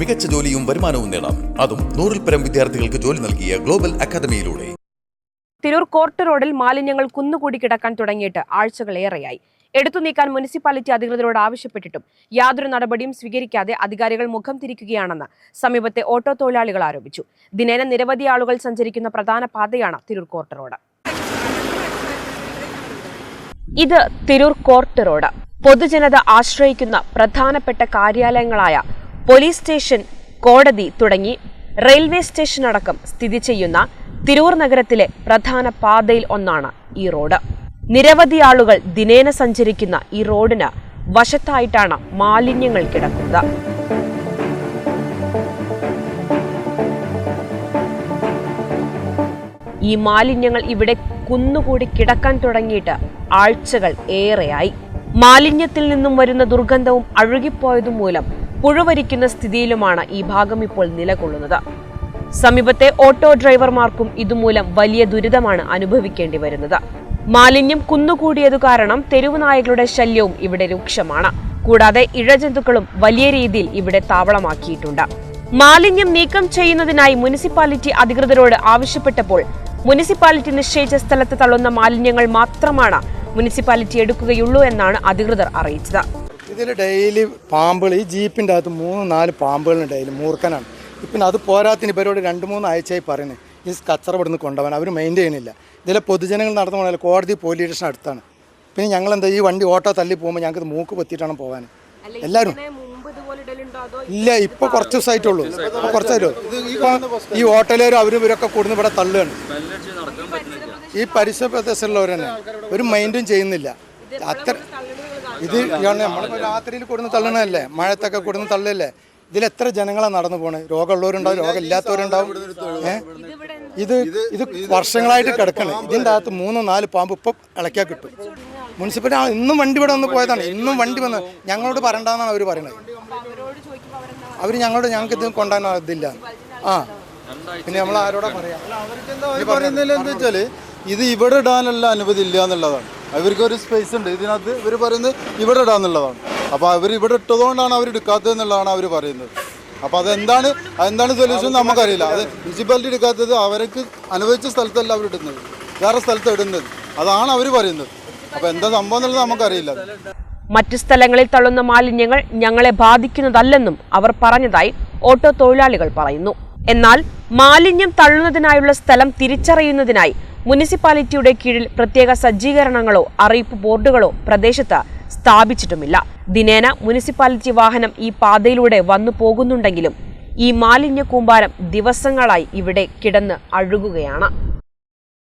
മികച്ച ജോലിയും വരുമാനവും നേടാം. അതും നൂറിൽ പരം വിദ്യാർത്ഥികൾക്ക് ജോലി നൽകിയ ഗ്ലോബൽ അക്കാദമിയിലൂടെ. തിരൂർ കോർട്ട് റോഡിൽ മാലിന്യങ്ങൾ കുന്നുകൂടി കിടക്കാൻ തുടങ്ങിയിട്ട് ആഴ്ചകളേറെയായി എടുത്തു നീക്കാൻ മുനിസിപ്പാലിറ്റി അധികൃതരോട് ആവശ്യപ്പെട്ടിട്ടും യാതൊരു നടപടിയും സ്വീകരിക്കാതെ അധികാരികൾ മുഖം തിരിക്കുകയാണെന്ന് സമീപത്തെ ഓട്ടോ തൊഴിലാളികൾ ആരോപിച്ചു. ദിനേന നിരവധി ആളുകൾ സഞ്ചരിക്കുന്ന പ്രധാന പാതയാണ് തിരൂർ കോർട്ട് റോഡ്. ഇത് തിരൂർ കോർട്ട് റോഡ്. പൊതുജനത ആശ്രയിക്കുന്ന പ്രധാനപ്പെട്ട കാര്യാലയങ്ങളായ പോലീസ് സ്റ്റേഷൻ കോടതി തുടങ്ങി റെയിൽവേ സ്റ്റേഷൻ അടക്കം സ്ഥിതി ചെയ്യുന്ന തിരൂർ നഗരത്തിലെ പ്രധാന പാതയിൽ ഒന്നാണ് ഈ റോഡ്. നിരവധി ആളുകൾ ദിനേന സഞ്ചരിക്കുന്ന ഈ റോഡിന് വശത്തായിട്ടാണ് മാലിന്യങ്ങൾ കിടക്കുന്നത്. ഈ മാലിന്യങ്ങൾ ഇവിടെ കുന്നുകൂടി കിടക്കാൻ തുടങ്ങിയിട്ട് ആഴ്ചകൾ ഏറെയായി. മാലിന്യത്തിൽ നിന്നും വരുന്ന ദുർഗന്ധവും അഴുകിപ്പോയതും മൂലം പുഴുവരിക്കുന്ന സ്ഥിതിയിലുമാണ് ഈ ഭാഗം ഇപ്പോൾ നിലകൊള്ളുന്നത്. സമീപത്തെ ഓട്ടോ ഡ്രൈവർമാർക്കും ഇതുമൂലം വലിയ ദുരിതമാണ് അനുഭവിക്കേണ്ടി വരുന്നത്. മാലിന്യം കുന്നുകൂടിയതു കാരണം തെരുവ് നായകളുടെ ശല്യവും ഇവിടെ രൂക്ഷമാണ്. കൂടാതെ ഇഴജന്തുക്കളും വലിയ രീതിയിൽ ഇവിടെ താവളമാക്കിയിട്ടുണ്ട്. മാലിന്യം നീക്കം ചെയ്യുന്നതിനായി മുനിസിപ്പാലിറ്റി അധികൃതരോട് ആവശ്യപ്പെട്ടപ്പോൾ മുനിസിപ്പാലിറ്റി നിശ്ചയിച്ച സ്ഥലത്ത് തള്ളുന്ന മാലിന്യങ്ങൾ മാത്രമാണ് മുനിസിപ്പാലിറ്റി എടുക്കുകയുള്ളൂ എന്നാണ് അധികൃതർ അറിയിച്ചത്. ഇതിൽ ഡെയിലി പാമ്പുകൾ ഈ ജീപ്പിന്റെ അകത്ത് മൂന്ന് നാല് പാമ്പുകളുണ്ട് ഡെയിലി മൂർക്കനാണ് പിന്നെ അത് പോരാത്തിന് ഇവരോട് രണ്ട് മൂന്ന് ആഴ്ചയായി പറയുന്നത് ഈ കച്ചറ ഇവിടുന്ന് കൊണ്ടുപോകാൻ അവർ മെയിന്റെയിൻ ചെയ്യുന്നില്ല. ഇതിലെ പൊതുജനങ്ങൾ നടന്നു പോകണല്ലോ കോടതി പോലീസ് സ്റ്റേഷൻ അടുത്താണ്. പിന്നെ ഞങ്ങൾ എന്താ ഈ വണ്ടി ഓട്ടോ തള്ളി പോകുമ്പോൾ ഞങ്ങൾക്ക് മൂക്ക് പൊത്തിയിട്ടാണ് പോകാൻ. എല്ലാവരും ഇല്ല ഇപ്പൊ കുറച്ച് ദിവസമായിട്ടുള്ളൂ ഇപ്പൊ കുറച്ചായിട്ടുള്ളൂ ഇപ്പൊ ഈ ഹോട്ടലുകാരും അവരും ഇവരൊക്കെ കൂടുന്ന ഇവിടെ തള്ളുകയാണ്. ഈ പരിസര പ്രദേശത്തുള്ളവർ തന്നെ. ഒരു മൈൻഡും ചെയ്യുന്നില്ല. അത്ര ഇത് നമ്മളിപ്പോൾ രാത്രിയിൽ കൊടുന്ന് തള്ളണല്ലേ മഴത്തൊക്കെ കൊടുന്ന് തള്ളല്ലേ? ഇതിൽ എത്ര ജനങ്ങളാണ് നടന്നു പോണേ? രോഗമുള്ളവരുണ്ടാവും രോഗമില്ലാത്തവരുണ്ടാവും ഇത് ഇത് വർഷങ്ങളായിട്ട് കിടക്കണം. ഇതിന്റെ അകത്ത് മൂന്നോ നാല് പാമ്പ് ഇപ്പം ഇളക്കിയാൽ കിട്ടും. മുനിസിപ്പാലിറ്റി ആ ഇന്നും വണ്ടി ഇവിടെ വന്ന് പോയതാണ്. ഇന്നും വണ്ടി വന്ന് ഞങ്ങളോട് പറയണ്ടെന്നാണ് അവർ പറയുന്നത് അവർ ഞങ്ങളോട് ഞങ്ങൾക്ക് ഇത് കൊണ്ടുപോകാൻ ഇതില്ല. ആ. പിന്നെ നമ്മൾ ആരോടാ പറയാ അവർ പറയുന്നതിൽ എന്താ വെച്ചാൽ ഇത് ഇവിടെ ഇടാനല്ല അനുമതി ഇല്ല എന്നുള്ളതാണ്. അവർക്ക് ഒരു സ്പേസ് ഉണ്ട്. ഇതിനകത്ത് ഇവർ പറയുന്നത് ഇവിടെ ഇടാന്നുള്ളതാണ്. അപ്പോൾ അവർ ഇവിടെ ഇട്ടതുകൊണ്ടാണ് അവർ എടുക്കാത്തത് എന്നുള്ളതാണ് അവർ പറയുന്നത്. അപ്പോൾ അതെന്താണ് അതെന്താണ് സൊല്യൂഷൻ നമുക്കറിയില്ല. അത് മുനിസിപ്പാലിറ്റി എടുക്കാത്തത് അവർക്ക് അനുവദിച്ച സ്ഥലത്തല്ല അവർ ഇടുന്നത്. വേറെ സ്ഥലത്ത് ഇടുന്നത്. അതാണ് അവർ പറയുന്നത്. അപ്പോൾ എന്താ സംഭവം എന്നുള്ളത് നമുക്കറിയില്ല. മറ്റു സ്ഥലങ്ങളിൽ തള്ളുന്ന മാലിന്യങ്ങൾ ഞങ്ങളെ ബാധിക്കുന്നതല്ലെന്നും അവർ പറഞ്ഞതായി ഓട്ടോ തൊഴിലാളികൾ പറയുന്നു. എന്നാൽ മാലിന്യം തള്ളുന്നതിനായുള്ള സ്ഥലം തിരിച്ചറിയുന്നതിനായി മുനിസിപ്പാലിറ്റിയുടെ കീഴിൽ പ്രത്യേക സജ്ജീകരണങ്ങളോ അറിയിപ്പ് ബോർഡുകളോ പ്രദേശത്ത് സ്ഥാപിച്ചിട്ടുമില്ല. ദിനേന മുനിസിപ്പാലിറ്റി വാഹനം ഈ പാതയിലൂടെ വന്നു പോകുന്നുണ്ടെങ്കിലും ഈ മാലിന്യ കൂമ്പാരം ദിവസങ്ങളായി ഇവിടെ കിടന്ന് അഴുകുകയാണ്.